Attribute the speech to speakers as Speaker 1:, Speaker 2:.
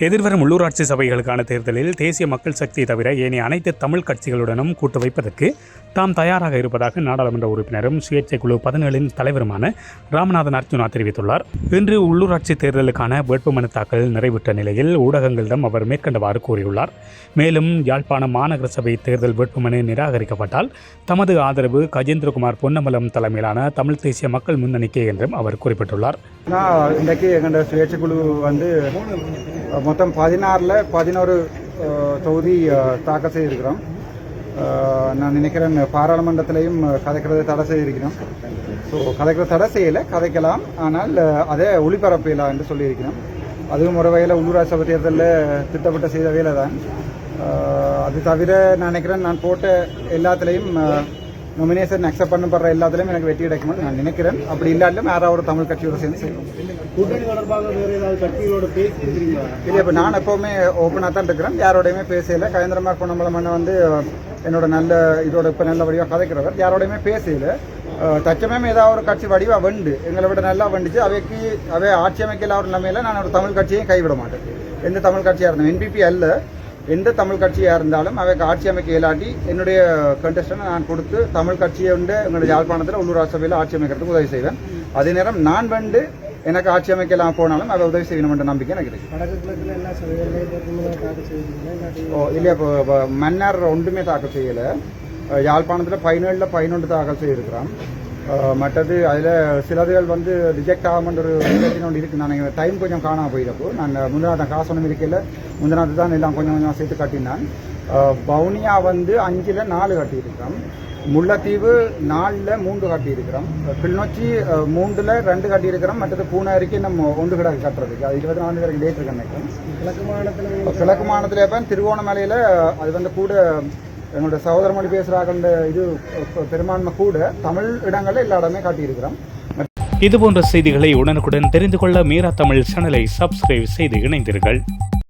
Speaker 1: எதிர்வரும் உள்ளூராட்சி சபைகளுக்கான தேர்தலில் தேசிய மக்கள் சக்தி தவிர ஏனைய அனைத்து தமிழ் கட்சிகளுடனும் கூட்டு வைப்பதற்கு தாம் தயாராக இருப்பதாக நாடாளுமன்ற உறுப்பினரும் சுயேட்சை குழு பதினேழின் தலைவருமான ராமநாதன் அர்ஜுனா தெரிவித்துள்ளார். இன்று உள்ளூராட்சி தேர்தலுக்கான வேட்புமனு தாக்கல் நிறைவுற்ற நிலையில் ஊடகங்களிடம் அவர் மேற்கண்டவாறு கூறியுள்ளார். மேலும் யாழ்ப்பாணம் மாநகர சபை தேர்தல் வேட்புமனு நிராகரிக்கப்பட்டால் தமது ஆதரவு கஜேந்திரகுமார் பொன்னமலம் தலைமையிலான தமிழ் தேசிய மக்கள் முன்னணிக்கே என்றும் அவர் குறிப்பிட்டுள்ளார்.
Speaker 2: இன்றைக்கு எங்களோட சுயேட்சை குழு வந்து மொத்தம் பதினாறில் பதினோரு தொகுதி தாக்கல் செய்திருக்கிறோம். நான் நினைக்கிறேன் பாராளுமன்றத்திலையும் கதைக்கிறது தடை செய்திருக்கிறோம். ஸோ கதைக்கிறது தடை செய்யலை கதைக்கலாம். ஆனால் அதை ஒளிபரப்பலாம் என்று சொல்லியிருக்கிறோம். அதுவும் ஒரு வகையில் உள்ளூராட்சி சபை தேர்தலில் திட்டமிட்ட செய்த வேலை தான் அது தவிர நான் நினைக்கிறேன் நான் போட்ட எல்லாத்துலேயும் நொமினேஷன் அக்செப்ட் பண்ணப்படுற எல்லாத்துலேயும் எனக்கு வெற்றி கிடைக்கும்னு நான் நினைக்கிறேன். அப்படி இல்லாட்டிலும் யாராவது ஒரு தமிழ் கட்சியோட சேர்ந்து செய்வோம்.
Speaker 3: கூட்டணி தொடர்பாக வேறு ஏதாவது கட்சிகளோட பேசியிருக்கிறீங்களா
Speaker 2: இல்லை இப்போ நான் எப்போவுமே ஓப்பனாக தான் இருக்கிறேன். யாரோடையுமே பேசல. கயந்திரமார் பொன்னம்பலம் அண்ணன் வந்து என்னோட நல்ல இதோட இப்போ நல்ல வடிவாக கதைக்கிறவர். யாரோடையுமே பேசல. தற்சமயம் ஏதாவது ஒரு கட்சி வடிவாக வண்டு. எங்களை விட நல்லா வந்துச்சு அவைக்கு அவை ஆட்சி அமைக்கல ஒரு நிலைமையில நான் ஒரு தமிழ் கட்சியையும் கைவிட மாட்டேன். எந்த தமிழ் கட்சியாக இருந்தேன் என்பிபி அல்ல. எந்த தமிழ் கட்சியாக இருந்தாலும் அவைக்கு ஆட்சி அமைக்க இயலாட்டி என்னுடைய கண்டஸ்டனை நான் கொடுத்து தமிழ் கட்சியை வந்து எங்களுடைய யாழ்ப்பாணத்தில் உள்ளூர் சபையில் ஆட்சி அமைக்கிறதுக்கு உதவி செய்வேன். அதே நேரம் நான் வந்து எனக்கு ஆட்சி அமைக்கலாம் போனாலும் அதை உதவி செய்யணும் என்ற நம்பிக்கை எனக்கு இருக்கு. ஓ இல்லை இப்போ மன்னர் ஒன்றுமே தாக்கல் செய்யலை. யாழ்ப்பாணத்தில் பதினேழில் பதினொன்று தாக்கல் செய்திருக்கிறோம் அஹ் மற்றது அதில் சிலதுகள் வந்து ரிஜெக்ட் ஆகாமன்ற ஒரு பிரச்சனை ஒன்று இருக்குது நான் டைம் கொஞ்சம் காணாம போயிடப்போ நான் முந்தினாத்த காசு ஒன்றும் இருக்கையில் முந்தினாத்து தான் எல்லாம் கொஞ்சம் கொஞ்சம் சேர்த்து கட்டினான். அஹ் வவுனியா வந்து அஞ்சில் நாலு கட்டியிருக்கிறோம் முல்லைத்தீவு நாலில் மூன்று கட்டியிருக்கிறோம் கிளிநொச்சி மூன்றுல ரெண்டு கட்டியிருக்கிறோம் மற்றது பூனாரிக்கு நம்ம ஒன்று கிடக்கு கட்டுறதுக்கு. அது இருபத்தி நாலு வரைக்கும் டேட் இருக்கு நினைக்கிறேன்
Speaker 3: கிழக்கு மாநிலத்தில்
Speaker 2: கிழக்கு மாநிலத்தில் இப்போ திருவோணமலையில் அது வந்து கூட எங்களோட சகோதர மொழி பேசுகிறாங்க இது பெரும்பான்மை கூட தமிழ் இடங்களில் எல்லா இடமே காட்டியிருக்கிறோம்.
Speaker 1: இதுபோன்ற செய்திகளை உடனுக்குடன் தெரிந்து கொள்ள மீரா தமிழ் சேனலை சப்ஸ்கிரைப் செய்து இணைந்தீர்கள்